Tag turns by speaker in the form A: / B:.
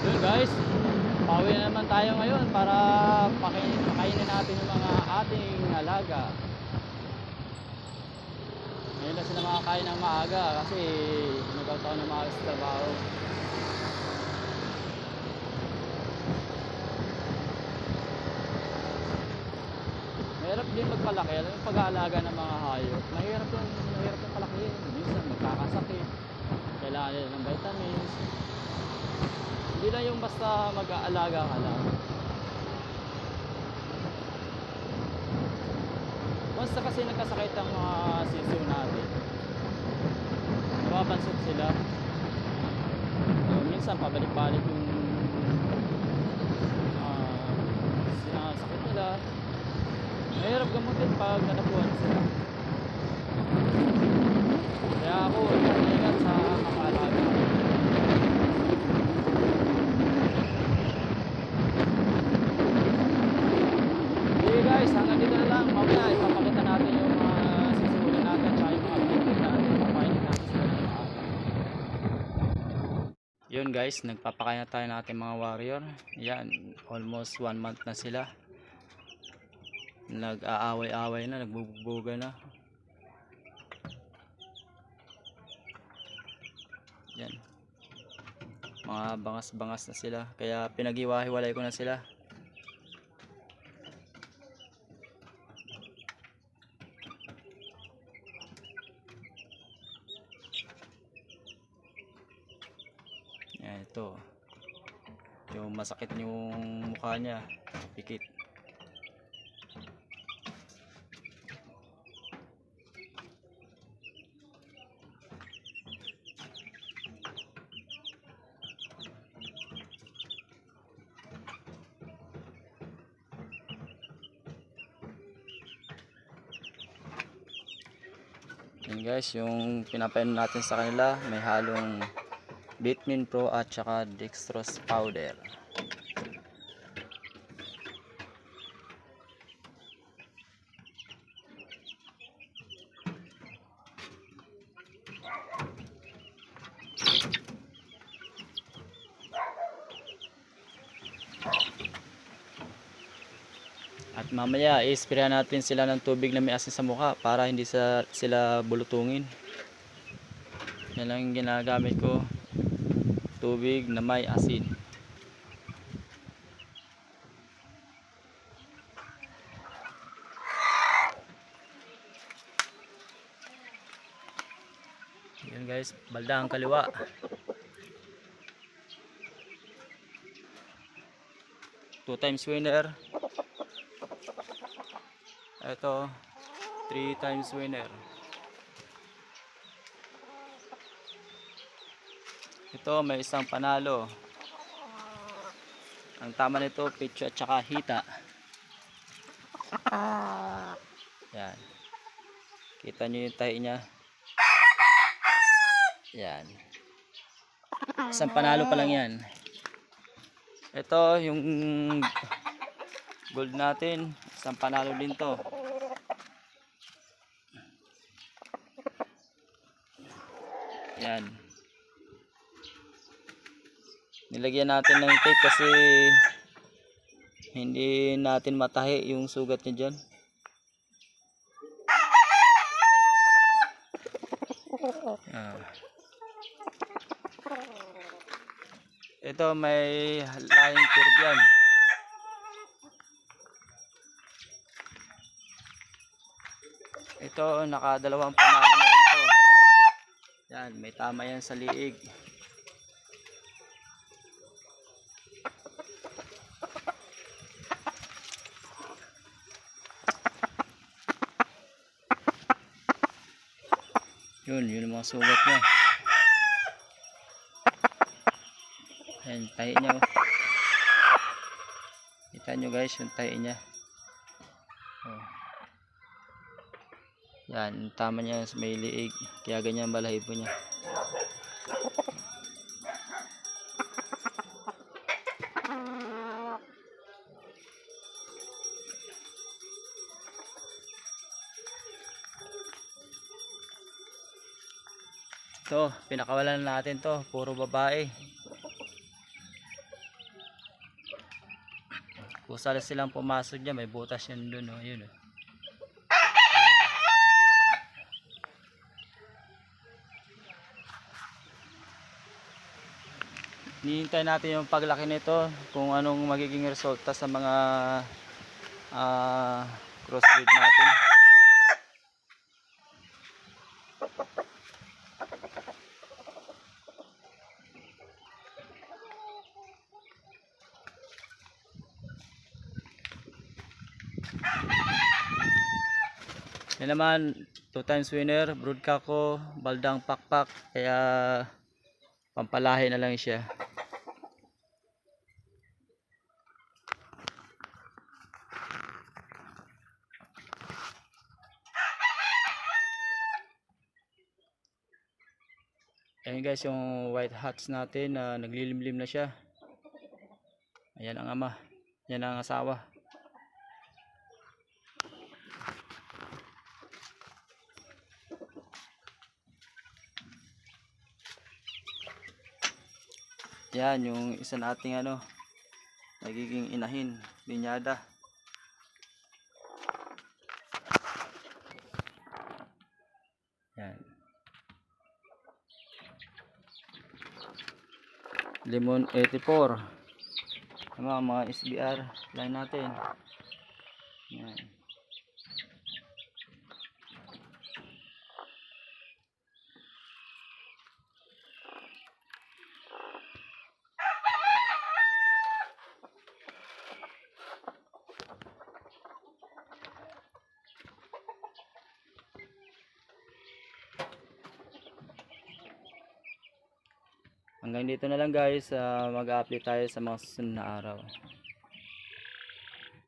A: Yun guys, pauwi na naman tayo ngayon para pakainin, natin yung mga ating alaga. Ngayon na sila makakain ng maaga kasi nagkataon na maaga sa trabaho. Mahirap din magpalaki. Alam yung pag-aalaga ng mga hayop. Mahirap yung, mahirap yung palakihin. Minsan magkakasakit. Kailangan nila ng vitamins. Hindi lang yung basta mag-aalaga ka lang. Basta kasi nagkasakit ang mga sisiyo natin. Napapansot sila. So, minsan pabalik-balik yung ah, sinasakit nila. Mahirap gamutin pag nanabuhan sila. Kaya ako, ingat sa kapalaga. Okay guys, hanggang dito na lang. Mamaya ipapakita natin yung mga sisimulan natin at yung mga pinipin natin. Papainin natin sila ng maaga. Yun guys, nagpapakain na tayo natin mga warrior. Yan, almost one month na sila. Nag-aaway-away na, nagbubugbuga na. Yan. Mga bangas-bangas na sila. Kaya pinag-iwahiwalay ko na sila. Yan, ito. Yung masakit yung mukha niya. Pikit. Yan guys, yung pinapainom natin sa kanila, may halong Bitmin Pro at saka dextrose powder. At mamaya, i-spray natin sila ng tubig na may asin sa mukha para hindi sa, sila bulutungin. Yan lang yung ginagamit ko. Tubig na may asin. Yan guys, balda ang kaliwa. Two times winner. Ito, three times winner. Ito may isang panalo. Ang tama nito, pitch at saka hita. Yan. Kita nyo yung tahi niya. Yan. Isang panalo pa lang yan. Ito yung gold natin. Isang panalo din to. Yan. Nilagyan natin ng tape kasi hindi natin matahi yung sugat niya dyan. Ah. Ito may line curve yan. Ito nakadalawang panalo na rin to. Yan, may tama yan sa liig. Yun, yun ang mga sugat niya. Ayan, tahi niya. oh. Kita nyo guys, yung tahi niya. Oh. Yan, tama niya sa may liig. Kaya ganyan balahibo niya. Ito, pinakawalan natin to. Puro babae. Kusa silang pumasok dyan. May butas yan dun. Oh. Yun, oh. Hinihintay natin yung paglaki nito kung anong magiging resulta sa mga ah, crossbreed natin. Yan naman, two times winner, brood kako, baldang pakpak, kaya pampalahi na lang siya. Ayan guys, yung white hats natin na naglilimlim na siya. Ayan ang ama. Yan ang asawa. Yan, yung isa nating ano, nagiging inahin, linyada. Yan. Lemon 84. Ano ang mga SBR line natin. Yan. Hanggang dito na lang guys, ah, mag-update tayo sa mga susunod na araw.